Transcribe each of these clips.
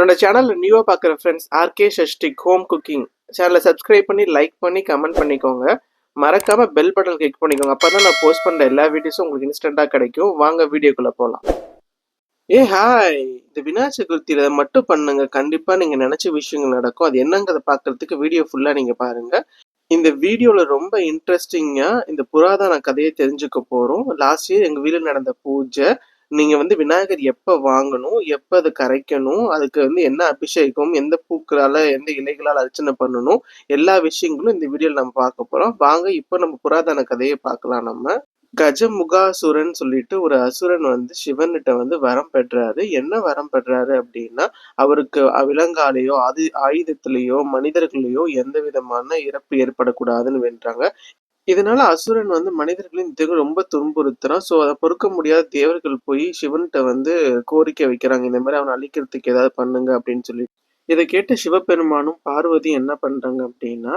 என்னோட சேனலில் நியூவா பார்க்குற friends RK Shashtik home cooking சேனலை சப்ஸ்கிரைப் பண்ணி லைக் பண்ணி கமெண்ட் பண்ணிக்கோங்க. மறக்காம பெல் பட்டன் கிளிக் பண்ணிக்கோங்க. அப்பதான் நான் போஸ்ட் பண்ணுற எல்லா வீடியோஸும் உங்களுக்கு இன்ஸ்டண்ட்டாக கிடைக்கும். வாங்க வீடியோக்குள்ள போகலாம் ஏ ஹாய் இந்த விநாயக சதுர்த்தியில மட்டும் பண்ணுங்க. கண்டிப்பா நீங்க நினைச்ச விஷயங்கள் நடக்கும். அது என்னங்கிறத பாக்குறதுக்கு வீடியோ ஃபுல்லா நீங்க பாருங்க. இந்த வீடியோல ரொம்ப இன்ட்ரெஸ்டிங்கா இந்த புராதன கதையை தெரிஞ்சுக்க போறோம். லாஸ்ட் இயர் எங்க வீட்டில் நடந்த பூஜை நீங்க வந்து விநாயகர் எப்ப வாங்கணும் எப்ப அதை கரைக்கணும் அதுக்கு வந்து என்ன அபிஷேகம் எந்த பூக்களால எந்த இலைகளால் அர்ச்சனை பண்ணணும் எல்லா விஷயங்களும் இந்த வீடியோல நம்ம பார்க்க போறோம். வாங்க இப்போ நம்ம புராதன கதையை பார்க்கலாம் நம்ம. கஜமுகாசுரன் சொல்லிட்டு ஒரு அசுரன் வந்து சிவன்கிட்ட வந்து வரம் பெற்றாரு. என்ன வரம் பெற்றாரு அப்படின்னா அவருக்கு விலங்காலேயோ அது ஆயுதத்திலேயோ மனிதர்களையோ எந்த விதமான இறப்பு ஏற்படக்கூடாதுன்னு வென்றாங்க. இதனால அசுரன் வந்து மனிதர்களின் திகு ரொம்ப துன்புறுத்துறான். ஸோ அதை பொறுக்க முடியாத தேவர்கள் போய் சிவன்கிட்ட வந்து கோரிக்கை வைக்கிறாங்க. இந்த மாதிரி அவனை அழிக்கிறதுக்கு ஏதாவது பண்ணுங்க அப்படின்னு சொல்லி இதை கேட்ட சிவபெருமானும் பார்வதி என்ன பண்றாங்க அப்படின்னா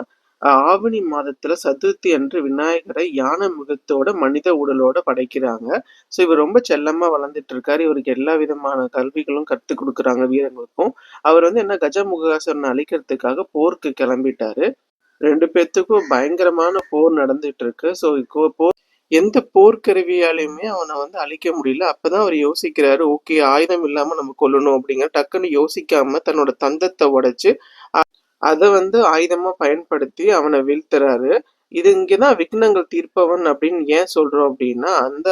ஆவணி மாதத்துல சதுர்த்தி அன்று விநாயகரை யானை முகத்தோட மனித உடலோட படைக்கிறாங்க. ஸோ இவர் ரொம்ப செல்லமா வளர்ந்துட்டு இருக்காரு. இவருக்கு எல்லா விதமான கல்விகளும் கற்றுக் கொடுக்குறாங்க வீரர்களுக்கும். அவர் வந்து என்ன கஜமுகாசுரனை அழிக்கிறதுக்காக போருக்கு கிளம்பிட்டாரு. ரெண்டு பேர்த்துக்கும் பயங்கரமான போர் நடந்துட்டு இருக்கு ஸோ போர் எந்த போர்க்கருவியாலையுமே அவனை வந்து அழிக்க முடியல. அப்பதான் அவர் யோசிக்கிறாரு ஓகே ஆயுதம் இல்லாம நம்ம கொல்லணும் அப்படிங்கிற டக்குன்னு யோசிக்காம தன்னோட தந்தத்தை உடைச்சு அதை வந்து ஆயுதமா பயன்படுத்தி அவனை வீழ்த்துறாரு. இது இங்கதான் விக்னங்கள் தீர்ப்பவன் அப்படின்னு ஏன் சொல்றோம் அப்படின்னா அந்த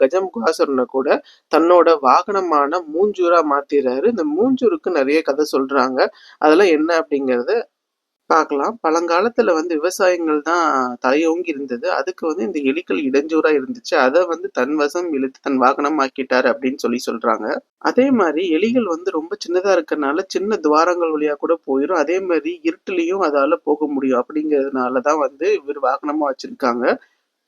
கஜம் குஹாசுரனை கூட தன்னோட வாகனமான மூஞ்சூரா மாத்திடுறாரு இந்த மூஞ்சூருக்கு நிறைய கதை சொல்றாங்க. அதெல்லாம் என்ன அப்படிங்கறத பார்க்கலாம். பழங்காலத்துல வந்து விவசாயங்கள் தான் தலையோங்கி இருந்தது. அதுக்கு வந்து இந்த எலிகள் இடைஞ்சூறா இருந்துச்சு. அதை வந்து தன் வசம் இழுத்து தன் வாகனம் ஆக்கிட்டார் அப்படின்னு சொல்லி சொல்றாங்க. அதே மாதிரி எலிகள் வந்து ரொம்ப சின்னதா இருக்கறனால சின்ன துவாரங்கள் வழியா கூட போயிடும் அதே மாதிரி இருட்டுலயும் அதால போக முடியும். அப்படிங்கிறதுனாலதான் வந்து இவர் வாகனமா வச்சிருக்காங்க.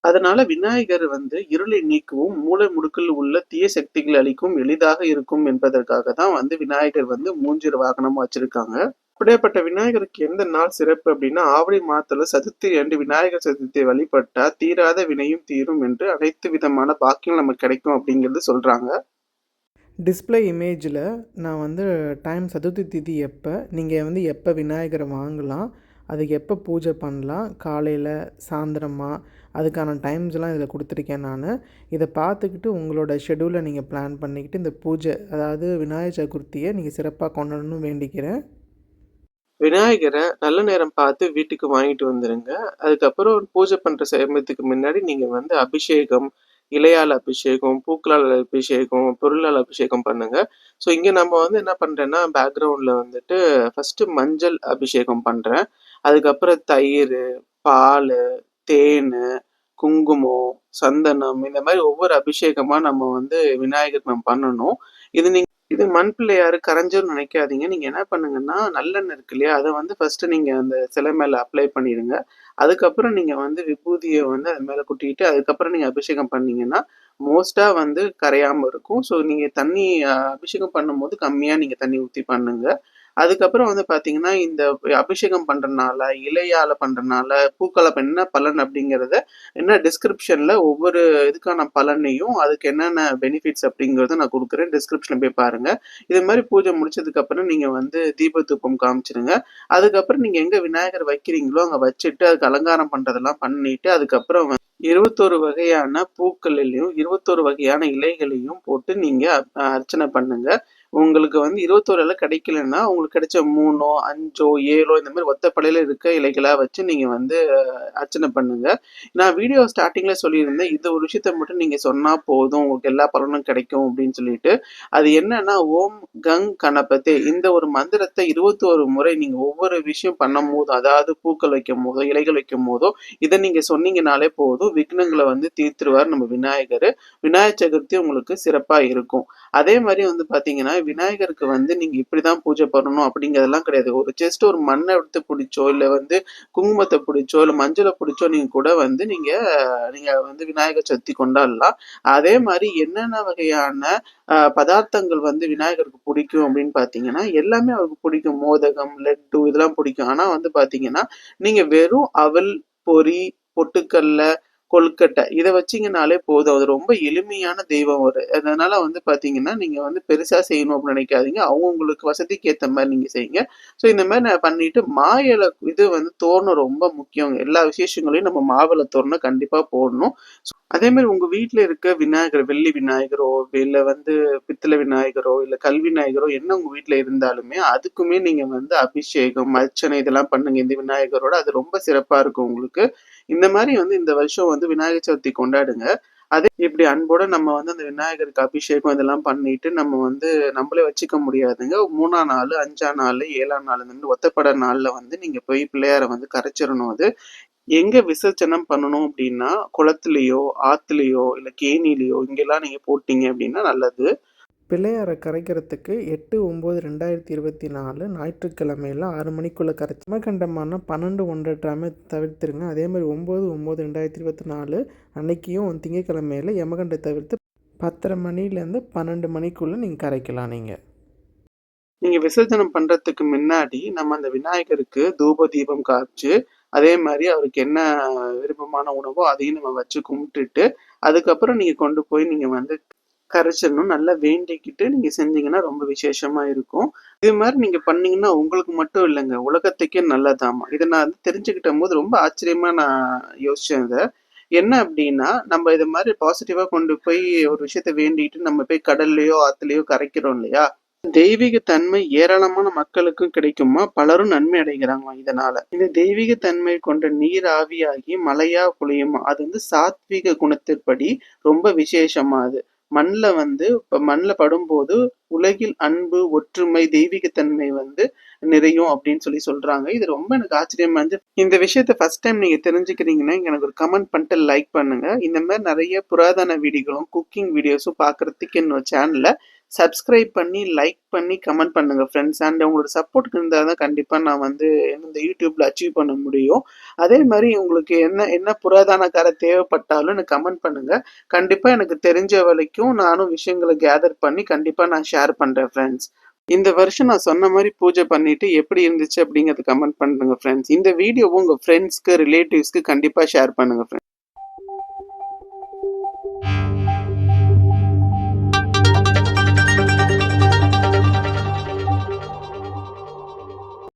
அதனால விநாயகர் வந்து இருளை நீக்கவும். மூளை முடுக்கில் உள்ள தீய சக்திகள் அளிக்கும் எளிதாக இருக்கும் என்பதற்காக தான் வந்து விநாயகர் வந்து மூஞ்சிறு வாகனமா வச்சிருக்காங்க. அப்படியேப்பட்ட விநாயகருக்கு எந்த நாள் சிறப்பு அப்படின்னா ஆவணி மாதத்துல சதுர்த்தி அன்று விநாயகர் சதுர்த்தியை வழிபட்டா தீராத வினையும் தீரும் என்று அனைத்து விதமான பாக்கியம் நமக்கு கிடைக்கும் அப்படிங்கிறது சொல்றாங்க. டிஸ்பிளே இமேஜில் நான் வந்து டைம் சதுர்த்தி திதி எப்போ நீங்கள் வந்து எப்போ விநாயகரை வாங்கலாம் அதுக்கு எப்போ பூஜை பண்ணலாம் காலையில் சாயந்தரமா அதுக்கான டைம்ஸ்லாம் இதில் கொடுத்துருக்கேன் நான். இதை பார்த்துக்கிட்டு உங்களோட ஷெடியூலை நீங்கள் பிளான் பண்ணிக்கிட்டு இந்த பூஜை அதாவது விநாயகர் சதுர்த்தியை நீங்கள் சிறப்பாக கொண்டாடணும்னு வேண்டிக்கிறேன். விநாயகரை நல்ல நேரம் பார்த்து வீட்டுக்கு வாங்கிட்டு வந்துருங்க. அதுக்கப்புறம் பூஜை பண்ற சமயத்துக்கு முன்னாடி நீங்க வந்து அபிஷேகம் இலையால் அபிஷேகம் பூக்களால் அபிஷேகம் பொருளால் அபிஷேகம் பண்ணுங்க. ஸோ இங்கே நம்ம வந்து என்ன பண்ணுறேன்னா பேக்ரவுண்டில் வந்துட்டு ஃபஸ்ட்டு மஞ்சள் அபிஷேகம் பண்ணுறேன் அதுக்கப்புறம் தயிர் பால் தேன் குங்குமம் சந்தனம் இந்த மாதிரி ஒவ்வொரு அபிஷேகமாக நம்ம வந்து விநாயகருக்கு நம்ம பண்ணணும். இது நீங்கள் இது மண் பிள்ளையாரு கரைஞ்சோன்னு நினைக்காதீங்க. நீங்க என்ன பண்ணுங்கன்னா நல்லெண்ணெய் இருக்கு இல்லையா? அதை வந்து ஃபர்ஸ்ட் நீங்க அந்த சிலை மேல அப்ளை பண்ணிடுங்க. அதுக்கப்புறம் நீங்கள் வந்து விபூதியை வந்து அது மேலே குட்டிட்டு அதுக்கப்புறம் நீங்கள் அபிஷேகம் பண்ணீங்கன்னா மோஸ்ட்டாக வந்து கரையாமல் இருக்கும். ஸோ நீங்கள் தண்ணி அபிஷேகம் பண்ணும்போது கம்மியாக நீங்கள் தண்ணி ஊற்றி பண்ணுங்க. அதுக்கப்புறம் வந்து பார்த்தீங்கன்னா இந்த அபிஷேகம் பண்ணுறனால இலையால் பண்ணுறனால பூக்களை என்ன பலன் அப்படிங்கிறத என்ன டிஸ்கிரிப்ஷனில் ஒவ்வொரு இதுக்கான பலனையும் அதுக்கு என்னென்ன பெனிஃபிட்ஸ் அப்படிங்கிறத நான் கொடுக்குறேன். டிஸ்கிரிப்ஷனில் போய் பாருங்கள் இது மாதிரி பூஜை முடிச்சதுக்கப்புறம் நீங்கள் வந்து தீப தூப்பம் காமிச்சிருங்க. அதுக்கப்புறம் நீங்கள் எங்கே விநாயகர் வைக்கிறீங்களோ அங்கே வச்சுட்டு அதுக்கு அலங்காரம் பண்றதெல்லாம் பண்ணிட்டு அதுக்கப்புறம் இருபத்தோரு வகையான பூக்களிலையும் இருபத்தோரு வகையான இலைகளையும் போட்டு நீங்க அர்ச்சனை பண்ணுங்க. உங்களுக்கு வந்து இருபத்தோரு இலை கிடைக்கலன்னா உங்களுக்கு கிடைச்ச மூணோ அஞ்சோ ஏழோ இந்த மாதிரி ஒத்த படையில் இருக்க இலைகளாக வச்சு நீங்கள் வந்து அர்ச்சனை பண்ணுங்க. நான் வீடியோ ஸ்டார்டிங்கில் சொல்லியிருந்தேன் இந்த ஒரு விஷயத்த மட்டும் நீங்கள் சொன்னால் போதும் உங்களுக்கு எல்லா பலனும் கிடைக்கும் அப்படின்னு சொல்லிட்டு. அது என்னன்னா ஓம் கங் கணபதி. இந்த ஒரு மந்திரத்தை இருபத்தோரு முறை நீங்கள் ஒவ்வொரு விஷயம் பண்ணும் போதும் அதாவது பூக்கள் வைக்கும் போதோ இலைகள் வைக்கும் போதோ இதை நீங்கள் சொன்னீங்கனாலே போதும் விக்னங்களை வந்து தீர்த்துருவார் நம்ம விநாயகர். விநாயகர் சதுர்த்தி உங்களுக்கு சிறப்பாக இருக்கும். அதே மாதிரி வந்து பார்த்தீங்கன்னா விநாயகருக்கு வந்து நீங்க இப்படிதான் பூஜை பண்ணணும் அப்படிங்கிறதெல்லாம் கிடையாது. ஒரு ஜஸ்ட் ஒரு மண்ணை எடுத்து பிடிச்சோ இல்ல வந்து குங்குமத்தை பிடிச்சோ இல்ல மஞ்சளை பிடிச்சோ நீங்க கூட வந்து நீங்க நீங்க வந்து விநாயகர் சதுர்த்தி கொண்டாடலாம். அதே மாதிரி என்னென்ன வகையான பதார்த்தங்கள் வந்து விநாயகருக்கு பிடிக்கும் அப்படின்னு பாத்தீங்கன்னா எல்லாமே அவருக்கு பிடிக்கும். மோதகம் லட்டு இதெல்லாம் பிடிக்கும். ஆனா வந்து பாத்தீங்கன்னா நீங்க வெறும் அவல் பொறி பொட்டுக்கல்ல கொல்கட்டை இதை வச்சிங்கனாலே போதும். அது ரொம்ப எளிமையான தெய்வம் ஒரு. அதனால வந்து பார்த்தீங்கன்னா நீங்கள் வந்து பெருசாக செய்யணும் அப்படின்னு நினைக்காதீங்க. அவங்கவுங்களுக்கு வசதிக்கு ஏற்ற மாதிரி நீங்கள் செய்யுங்க. ஸோ இந்த மாதிரி நான் பண்ணிட்டு மா இலை இது வந்து தோரணம் ரொம்ப முக்கியம் எல்லா விசேஷங்களையும் நம்ம மாவில் தோரணம் கண்டிப்பாக போடணும். அதே மாதிரி உங்க வீட்டில் இருக்க விநாயகர் வெள்ளி விநாயகரோ இல்லை வந்து பித்தளை விநாயகரோ இல்லை கல் விநாயகரோ என்ன உங்க வீட்டில் இருந்தாலுமே அதுக்குமே நீங்க வந்து அபிஷேகம் அர்ச்சனை இதெல்லாம் பண்ணுங்க. இந்த விநாயகரோட அது ரொம்ப சிறப்பா இருக்கும் உங்களுக்கு. இந்த மாதிரி வந்து இந்த வருஷம் வந்து விநாயகர் சதுர்த்தி கொண்டாடுங்க. அதே இப்படி அன்போட நம்ம வந்து அந்த விநாயகருக்கு அபிஷேகம் இதெல்லாம் பண்ணிட்டு நம்ம வந்து நம்மளே வச்சுக்க முடியாதுங்க. மூணாம் நாள் அஞ்சாம் நாள் ஏழாம் நாள் ஒத்தப்பட நாளில் வந்து நீங்கள் போய் பிள்ளையாரை வந்து கரைச்சிடணும். அது எங்க விசர்ஜனம் பண்ணணும் அப்படின்னா குளத்துலயோ ஆத்துலயோ இல்லை கேணிலேயோ இங்கெல்லாம் நீங்கள் போட்டீங்க அப்படின்னா நல்லது. பிள்ளையாரை கரைக்கிறதுக்கு எட்டு ஒம்பது ரெண்டாயிரத்தி இருபத்தி நாலு ஞாயிற்றுக்கிழமையில் ஆறு மணிக்குள்ளே கரைச்சி மகண்டமான பன்னெண்டு ஒன்றரை டைமை தவிர்த்துருங்க. அதே மாதிரி ஒம்பது ஒம்பது ரெண்டாயிரத்தி இருபத்தி நாலு அன்னைக்கையும் திங்கக்கிழமையில் யமகண்டை தவிர்த்து பத்தரை மணிலேருந்து பன்னெண்டு மணிக்குள்ளே நீங்கள் கரைக்கலாம் நீங்கள் நீங்கள் விசர்ஜனம் பண்ணுறதுக்கு முன்னாடி நம்ம அந்த விநாயகருக்கு தூப தீபம் காய்ச்சி அதே மாதிரி அவருக்கு என்ன விருப்பமான உணவோ அதையும் நம்ம வச்சு கும்பிட்டுட்டு அதுக்கப்புறம் நீங்கள் கொண்டு போய் நீங்கள் வந்து கரைச்சிடணும். நல்லா வேண்டிக்கிட்டு நீங்கள் செஞ்சீங்கன்னா ரொம்ப விசேஷமா இருக்கும். இது மாதிரி நீங்கள் பண்ணீங்கன்னா உங்களுக்கு மட்டும் இல்லைங்க. உலகத்துக்கே நல்லதாமா இதை நான் வந்து தெரிஞ்சுக்கிட்ட போது ரொம்ப ஆச்சரியமா நான் யோசிச்சேன் இதை. என்ன அப்படின்னா நம்ம இது மாதிரி பாசிட்டிவா கொண்டு போய் ஒரு விஷயத்த வேண்டிட்டு நம்ம போய் கடல்லையோ ஆத்துலயோ கரைக்கிறோம் இல்லையா? தெய்வீக தன்மை ஏராளமான மக்களுக்கும் கிடைக்குமா பலரும் நன்மை அடைகிறாங்க இதனால. இந்த தெய்வீக தன்மை கொண்ட நீர் ஆவியாகி மலையா குளியுமா? அது வந்து சாத்விக குணத்திற்படி ரொம்ப விசேஷமா அது. மண்ணில் வந்து இப்போ மண்ணில் படும்போது உலகில் அன்பு ஒற்றுமை தெய்வீகத்தன்மை வந்து நிறையும் அப்படின்னு சொல்லி சொல்கிறாங்க இது ரொம்ப எனக்கு ஆச்சரியமாக இருந்து இந்த விஷயத்தை ஃபஸ்ட் டைம் நீங்கள் தெரிஞ்சுக்கிறீங்கன்னா எனக்கு ஒரு கமெண்ட் பண்ணிட்டு லைக் பண்ணுங்கள் இந்த மாதிரி நிறைய புராதன வீடியோகளும் குக்கிங் வீடியோஸும் பார்க்குறதுக்கு என்னோட சேனலில் சப்ஸ்கிரைப் பண்ணி லைக் பண்ணி கமெண்ட் பண்ணுங்க ஃப்ரெண்ட்ஸ் அண்ட் உங்களோட சப்போர்ட் இருந்தால் தான் கண்டிப்பாக நான் வந்து இந்த யூடியூப்பில் அச்சீவ் பண்ண முடியும். அதே மாதிரி உங்களுக்கு என்ன என்ன புராதன தேவைப்பட்டாலும் எனக்கு கமெண்ட் பண்ணுங்க. கண்டிப்பாக எனக்கு தெரிஞ்ச வரைக்கும் நானும் விஷயங்களை கேதர் பண்ணி கண்டிப்பாக நான் ஷேர் பண்ணுறேன் ஃப்ரெண்ட்ஸ் இந்த வருஷம் நான் சொன்ன மாதிரி பூஜை பண்ணிட்டு எப்படி இருந்துச்சு அப்படிங்கறத கமெண்ட் பண்ணுங்க ஃப்ரெண்ட்ஸ் இந்த வீடியோ உங்கள் ஃப்ரெண்ட்ஸ்க்கு ரிலேட்டிவ்ஸ்க்கு கண்டிப்பாக ஷேர் பண்ணுங்க ஃப்ரெண்ட்ஸ்